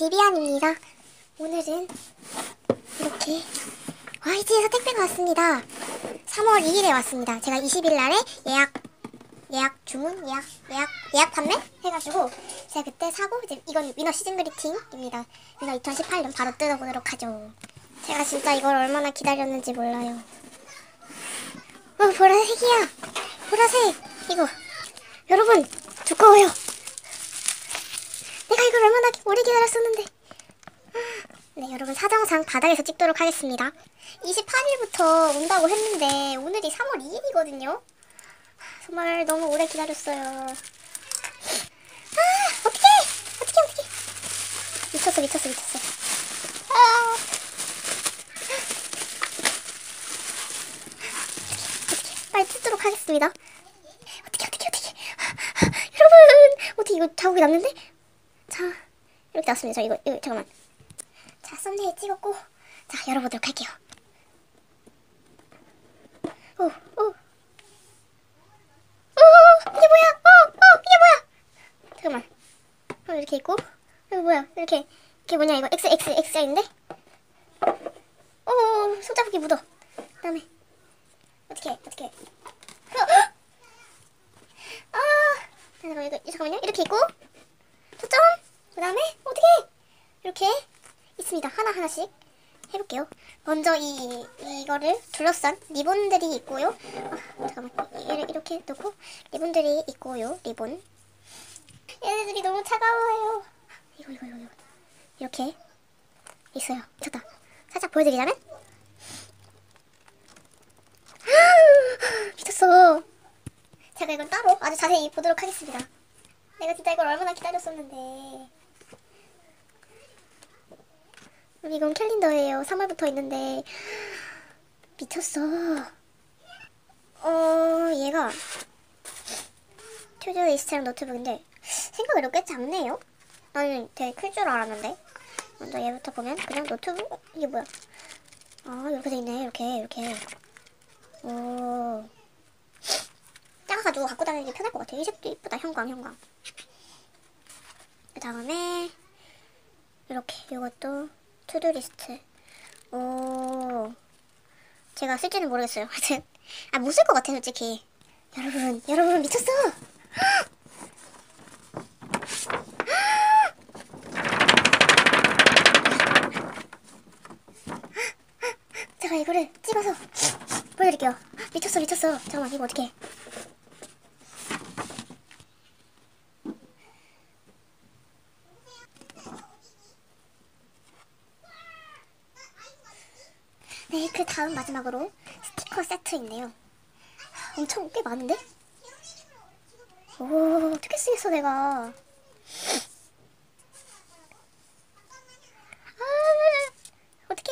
비비안입니다. 오늘은 이렇게 YG에서 택배가 왔습니다. 3월 2일에 왔습니다. 제가 20일 날에 예약 예약 주문 예약 예약 예약 판매 해가지고 제가 그때 사고 이제 이건 위너 시즌 그리팅입니다. 위너 2018년 바로 뜯어보도록 하죠. 제가 진짜 이걸 얼마나 기다렸는지 몰라요. 어 보라색이야. 보라색 이거 여러분 두꺼워요. 내가 이걸 얼마나 오래 기다렸었는데. 네, 여러분 사정상 바닥에서 찍도록 하겠습니다. 28일부터 온다고 했는데 오늘이 3월 2일이거든요. 정말 너무 오래 기다렸어요. 아, 어떡해! 어떡해, 어떡해! 미쳤어, 미쳤어, 미쳤어. 아. 빨리 뜯도록 하겠습니다. 어떡해, 어떡해, 어떡해. 여러분! 어떻게 이거 자국이 났는데? 자, 이렇게 났습니다. 자, 이거, 이거, 잠깐만. 자, 썸네일 찍었고, 자, 열어보도록 할게요. 오, 오. 오, 이게 뭐야? 어, 어, 이게 뭐야? 잠깐만. 어, 이렇게 있고, 이거 뭐야? 이렇게, 이게 뭐냐? 이거 X, X, X자인데? 오, 오, 손자국이 묻어. 그 다음에, 어떻게, 어떻게. 어, 어! 아, 잠깐만, 이거, 잠깐만요. 이렇게 있고, 초점, 그 다음에, 어떻게, 이렇게 있습니다. 하나하나씩. 해볼게요. 먼저 이 이거를 둘러싼 리본들이 있고요. 아, 잠깐만 이- 이렇게 놓고 리본들이 있고요. 리본. 얘네들이 너무 차가워요. 이거 이거 이거 이거 이렇게 있어요. 미쳤다. 살짝 보여드리자면 미쳤어. 제가 이건 따로 아주 자세히 보도록 하겠습니다. 내가 진짜 이걸 얼마나 기다렸었는데. 이건 캘린더예요. 3월부터 있는데 미쳤어. 어, 얘가 튜드 이스트랑 노트북인데 생각외로 꽤 작네요. 나는 되게 클 줄 알았는데. 먼저 얘부터 보면 그냥 노트북 어, 이게 뭐야? 아 이렇게 돼 있네. 이렇게 이렇게. 오. 작아가지고 갖고 다니기 편할 것 같아. 이 색도 이쁘다. 형광 형광. 그 다음에 이렇게 이것도 투두리스트. 오. 제가 쓸지는 모르겠어요. 하여튼. 아, 못 쓸 것 같아, 솔직히. 여러분, 여러분, 미쳤어! 제가 이거를 찍어서 보여드릴게요. 미쳤어, 미쳤어. 잠깐만, 이거 어떡해. 네, 그 다음 마지막으로 스티커 세트인데요. 엄청 꽤 많은데? 오, 어떻게 쓰겠어, 내가. 아, 어떻게.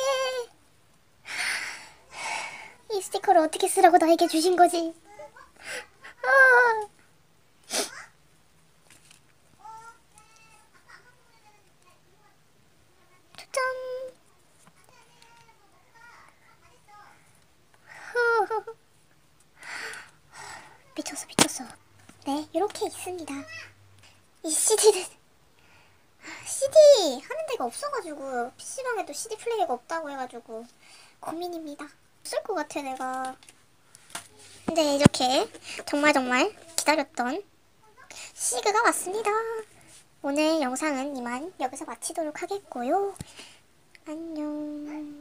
이 스티커를 어떻게 쓰라고 나에게 주신 거지? 미쳤어 미쳤어. 네 이렇게 있습니다. 이 CD는 CD 하는 데가 없어가지고 PC방에도 CD 플레이어가 없다고 해가지고 고민입니다. 쓸 것 같아 내가. 근데 이렇게 정말 정말 기다렸던 시그가 왔습니다. 오늘 영상은 이만 여기서 마치도록 하겠고요. 안녕